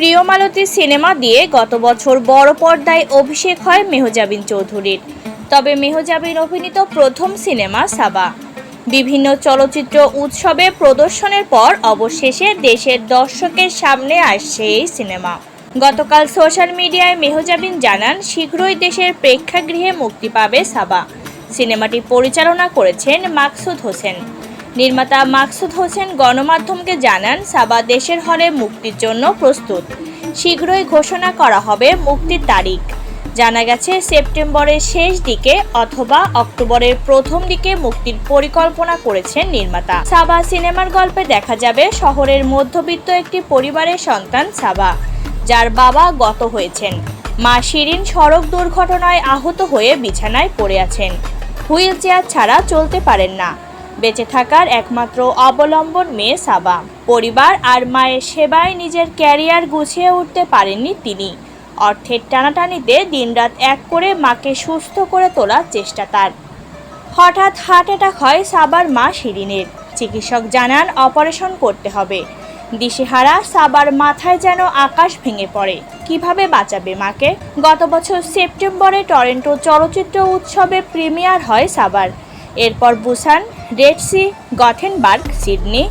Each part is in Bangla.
প্রিয়মালতী সিনেমা দিয়ে গত বছর বড় পর্দায় অভিষেক হয় মেহজাবিন চৌধুরীর। তবে মেহজাবিন অভিনীত প্রথম সিনেমা সাবা। বিভিন্ন চলচ্চিত্র উৎসবে প্রদর্শনের পর অবশেষে দেশের দর্শকের সামনে আসছে এই সিনেমা। গতকাল সোশ্যাল মিডিয়ায় মেহজাবিন জানান, শীঘ্রই দেশের প্রেক্ষাগৃহে মুক্তি পাবে সাবা। সিনেমাটি পরিচালনা করেছেন মাকসুদ হোসেন। নির্মাতা মাকসুদ হোসেন গণমাধ্যমকে জানান, সাবা দেশের হলে মুক্তির জন্য প্রস্তুত। শীঘ্রই ঘোষণা করা হবে মুক্তির তারিখ। জানা গেছে, সেপ্টেম্বরের শেষ দিকে অথবা অক্টোবরের প্রথম দিকে মুক্তির পরিকল্পনা করেছেন নির্মাতা। সাবা সিনেমার গল্পে দেখা যাবে, শহরের মধ্যবিত্ত একটি পরিবারের সন্তান সাবা, যার বাবা গত হয়েছেন। মা শিরিন সড়ক দুর্ঘটনায় আহত হয়ে বিছানায় পড়ে আছেন। হুইল চেয়ার ছাড়া চলতে পারেন না। বেঁচে থাকার একমাত্র অবলম্বন মেয়ে সাবা। পরিবার আর মায়ের সেবায় নিজের ক্যারিয়ার গুছিয়ে উঠতে পারেননি তিনি। অর্থের টানাটানিতে দিনরাত এক করে মাকে সুস্থ করে তোলার চেষ্টা তার। হঠাৎ হার্ট অ্যাটাক হয় সাবার মা শিরিনের। চিকিৎসক জানান, অপারেশন করতে হবে। দিশেহারা সাবার মাথায় যেন আকাশ ভেঙে পড়ে। কীভাবে বাঁচাবে মাকে? গত বছর সেপ্টেম্বরে টরেন্টো চলচ্চিত্র উৎসবে প্রিমিয়ার হয় সাবার। এরপর Busan Red Sea, Gothenburg, Sydney.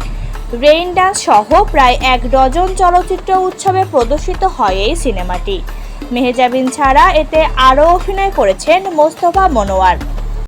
Raindance সহ প্রায় এক ডজন চলচ্চিত্র উৎসবে প্রদর্শিত হয় এই সিনেমাটি। মেহেজাবিন ছাড়া এতে আরও অভিনয় করেছেন মোস্তফা মনোয়ার।